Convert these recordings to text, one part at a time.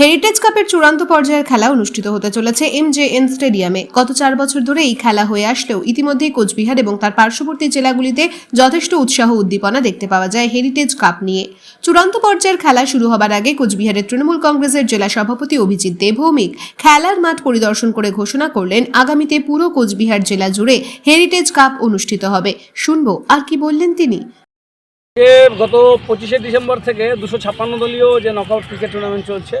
Heritage কাপের চূড়ান্ত পর্যায়ের খেলা অনুষ্ঠিত হতে চলেছে এম জে এন স্টেডিয়ামে গত চার বছর ধরে এই খেলা হয়ে আসলেও ইতিমধ্যেই কোচবিহার এবং তার পার্শ্ববর্তী জেলাগুলিতে যথেষ্ট উৎসাহ উদ্দীপনা দেখতে পাওয়া যায় হেরিটেজ কাপ নিয়ে। চূড়ান্ত পর্যায়ের খেলা শুরু হবার আগে কোচবিহারের তৃণমূল কংগ্রেসের জেলা সভাপতি অভিজিৎ দেবভৌমিক খেলার মাঠ পরিদর্শন করে ঘোষণা করলেন, আগামীতে পুরো কোচবিহার জেলা জুড়ে হেরিটেজ কাপ অনুষ্ঠিত হবে। শুনব, আর কি বললেন তিনি? গত পঁচিশে ডিসেম্বর থেকে দুশো ছাপ্পান্ন দলীয় যে নকআউট ক্রিকেট টুর্নামেন্ট চলছে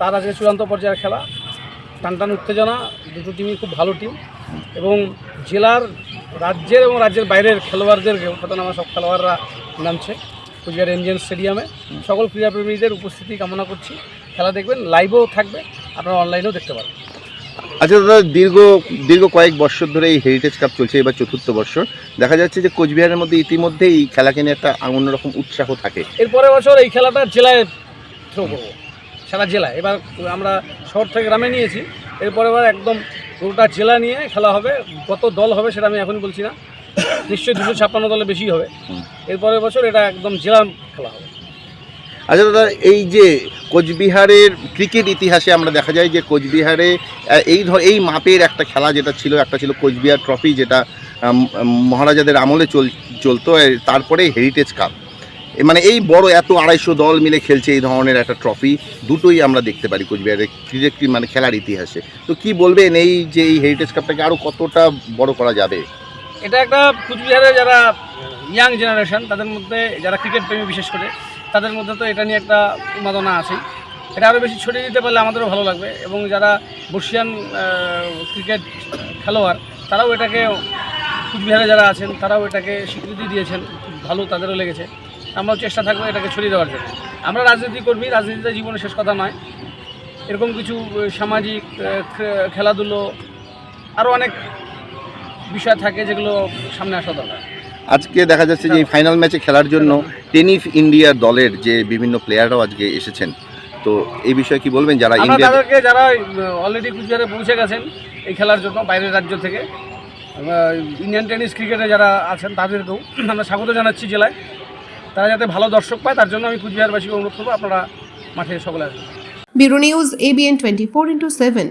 তার আজকে চূড়ান্ত পর্যায়ের খেলা। টানটান উত্তেজনা দুটো টিমই খুব ভালো টিম এবং জেলার রাজ্যের এবং রাজ্যের বাইরের খেলোয়াড়দের খ্যাতনামা সব খেলোয়াড়রা নামছে কুচবিহার এনজিএন স্টেডিয়ামে। সকল ক্রীড়াপ্রেমীদের উপস্থিতি কামনা করছি। খেলা দেখবেন লাইভও থাকবে আপনারা অনলাইনেও দেখতে পারেন আচ্ছা দাদা দীর্ঘ দীর্ঘ কয়েক বছর ধরে এই হেরিটেজ কাপ চলছে এবার চতুর্থ বর্ষ। দেখা যাচ্ছে যে কোচবিহারের মধ্যে ইতিমধ্যে এই খেলাকে নিয়ে একটা অন্যরকম উৎসাহ থাকে। এরপরের বছর এই খেলাটা জেলায় থ্রো করব। সারা জেলায়। এবার আমরা শহর থেকে গ্রামে নিয়েছি। এরপরে এবার একদম গোটা জেলা নিয়ে খেলা হবে। কত দল হবে সেটা আমি এখন বলছি না। নিশ্চয়ই দুশো ছাপ্পান্ন দলে বেশি হবে। এরপরের বছর এটা একদম জেলা খেলা হবে। আচ্ছা দাদা, এই যে কোচবিহারের ক্রিকেট ইতিহাসে আমরা দেখা যায় যে কোচবিহারে এই ধর, এই মাপের একটা খেলা যেটা ছিল, একটা ছিল কোচবিহার ট্রফি যেটা মহারাজাদের আমলে চল, চলতো তারপরে হেরিটেজ কাপ মানে এই বড় এত আড়াইশো দল মিলে খেলছে এই ধরনের একটা ট্রফি দুটোই আমরা দেখতে পারি কোচবিহারের ক্রিকেট মানে খেলার ইতিহাসে। তো কি বলবেন এই যে এই হেরিটেজ কাপটাকে আরও কতটা বড় করা যাবে? এটা একটা কুচবিহারের যারা ইয়াং জেনারেশন তাদের মধ্যে যারা ক্রিকেট প্রেমী বিশেষ করে, তাদের মধ্যে তো এটা নিয়ে একটা উন্মাদনা আছেই। এটা আরও বেশি ছড়িয়ে দিতে পারলে আমাদেরও ভালো লাগবে এবং যারা বর্ষিয়ান ক্রিকেট খেলোয়াড়, তারাও এটাকে, কুচবিহারে যারা আছেন, তারাও এটাকে স্বীকৃতি দিয়েছেন। ভালো তাদেরও লেগেছে। আমরাও চেষ্টা থাকব এটাকে ছড়িয়ে দেওয়ার জন্য। আমরা রাজনীতি কর্মী রাজনীতিতে জীবনে শেষ কথা নয়। এরকম কিছু সামাজিক খেলাধুলো আরও অনেক বিষয় থাকে যেগুলো সামনে আসা দরকার। আজকে দেখা যাচ্ছে যে এই ফাইনাল ম্যাচে খেলার জন্য টেনিস ইন্ডিয়ার দলের যে বিভিন্ন প্লেয়াররাও আজকে এসেছেন। তো এই বিষয়ে কি বলবেন? যারা ইন্ডিয়া তাদেরকে যারা অলরেডি কুচবিহারে পৌঁছে গেছেন এই খেলার জন্য বাইরের রাজ্য থেকে। ইন্ডিয়ান টেনিস ক্রিকেটে যারা আছেন তাদেরকেও আমরা স্বাগত জানাচ্ছি জেলায়। তারা যাতে ভালো দর্শক পায়, তার জন্য আমি কুচবিহারবাসীকে অনুরোধ করব আপনারা মাঠে সকলে আসবেন। Bureau news ABN twenty four into seven